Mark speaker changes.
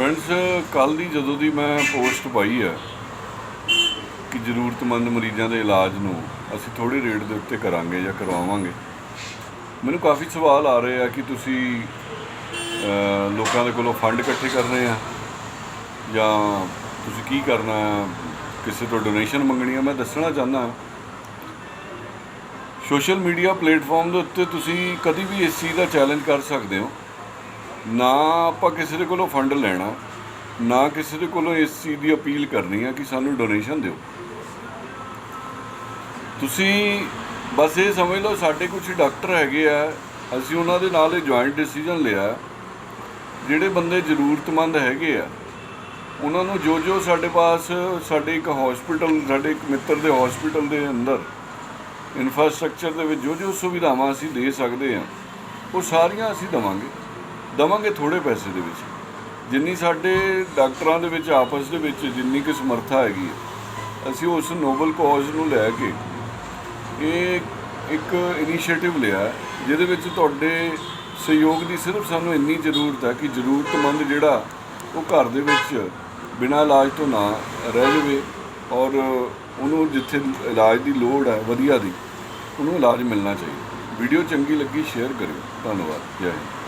Speaker 1: Friends ਕੱਲ ਦੀ ਜਦੋਂ ਦੀ ਮੈਂ ਪੋਸਟ ਪਾਈ ਹੈ ਕਿ ਜ਼ਰੂਰਤਮੰਦ ਮਰੀਜ਼ਾਂ ਦੇ ਇਲਾਜ ਨੂੰ ਅਸੀਂ ਥੋੜੀ ਰੇਟ ਦੇ ਉੱਤੇ ਕਰਾਂਗੇ ਜਾਂ ਕਰਵਾਵਾਂਗੇ, ਮੈਨੂੰ ਕਾਫੀ ਸਵਾਲ ਆ ਰਹੇ ਆ ਕਿ ਤੁਸੀਂ ਲੋਕਾਂ ਦੇ ਕੋਲੋਂ ਫੰਡ ਇਕੱਠੇ ਕਰਨੇ ਆ ਜਾਂ ਤੁਸੀਂ ਕੀ ਕਰਨਾ ਕਿਸੇ ਤੋਂ ਡੋਨੇਸ਼ਨ ਮੰਗਣੀ ਆ? ਮੈਂ ਦੱਸਣਾ ਚਾਹੁੰਦਾ ਸੋਸ਼ਲ ਮੀਡੀਆ ਪਲੇਟਫਾਰਮ ਦੇ ਉੱਤੇ ਤੁਸੀਂ ਕਦੀ ਵੀ ਇਸ ਚੀਜ਼ ਦਾ ਚੈਲੰਜ ਕਰ ਸਕਦੇ ਹੋ। ਨਾ ਆਪਾਂ ਕਿਸੇ ਦੇ ਕੋਲੋਂ ਫੰਡ ਲੈਣਾ, ਨਾ ਕਿਸੇ ਦੇ ਕੋਲੋਂ ਇਸ ਚੀਜ਼ ਦੀ ਅਪੀਲ ਕਰਨੀ ਆ ਕਿ ਸਾਨੂੰ ਡੋਨੇਸ਼ਨ ਦਿਓ। ਤੁਸੀਂ ਬਸ ਇਹ ਸਮਝ ਲਓ, ਸਾਡੇ ਕੁਝ ਡਾਕਟਰ ਹੈਗੇ ਆ, ਅਸੀਂ ਉਹਨਾਂ ਦੇ ਨਾਲ ਇਹ ਜੁਆਇੰਟ ਡਿਸੀਜਨ ਲਿਆ, ਜਿਹੜੇ ਬੰਦੇ ਜ਼ਰੂਰਤਮੰਦ ਹੈਗੇ ਆ, ਉਹਨਾਂ ਨੂੰ ਜੋ ਜੋ ਸਾਡੇ ਪਾਸ, ਸਾਡੇ ਇੱਕ ਹਸਪੀਟਲ ਸਾਡੇ ਇੱਕ ਮਿੱਤਰ ਦੇ ਹਸਪੀਟਲ ਦੇ ਅੰਦਰ ਇਨਫਰਾਸਟ੍ਰਕਚਰ ਦੇ ਵਿੱਚ ਜੋ ਜੋ ਸੁਵਿਧਾਵਾਂ ਅਸੀਂ ਦੇ ਸਕਦੇ ਹਾਂ ਉਹ ਸਾਰੀਆਂ ਅਸੀਂ ਦਵਾਂਗੇ। ਦਵਾਂਗੇ ਥੋੜੇ ਪੈਸੇ ਦੇ ਵਿੱਚ। ਜਿੰਨੀ ਸਾਡੇ ਡਾਕਟਰਾਂ ਦੇ ਵਿੱਚ, ਆਪਸ ਦੇ ਵਿੱਚ ਜਿੰਨੀ ਕੁ ਸਮਰੱਥਾ ਹੈਗੀ ਹੈ, ਅਸੀਂ ਉਸ ਨੋਬਲ ਕਾਜ਼ ਨੂੰ ਲੈ ਕੇ ਇਹ ਇੱਕ ਇਨੀਸ਼ੀਏਟਿਵ ਲਿਆ ਜਿਹਦੇ ਵਿੱਚ ਤੁਹਾਡੇ ਸਹਿਯੋਗ ਦੀ ਸਿਰਫ ਸਾਨੂੰ ਇੰਨੀ ਜ਼ਰੂਰਤ ਹੈ ਕਿ ਜ਼ਰੂਰਤਮੰਦ ਜਿਹੜਾ ਉਹ ਘਰ ਦੇ ਵਿੱਚ ਬਿਨਾਂ ਇਲਾਜ ਤੋਂ ਨਾ ਰਹਿ ਜਾਵੇ ਔਰ ਉਹਨੂੰ ਜਿੱਥੇ ਇਲਾਜ ਦੀ ਲੋੜ ਹੈ, ਵਧੀਆ ਦੀ, ਉਹਨੂੰ ਇਲਾਜ ਮਿਲਣਾ ਚਾਹੀਦਾ। ਵੀਡੀਓ ਚੰਗੀ ਲੱਗੀ, ਸ਼ੇਅਰ ਕਰਿਓ। ਧੰਨਵਾਦ। ਜੈ ਹਿੰਦ।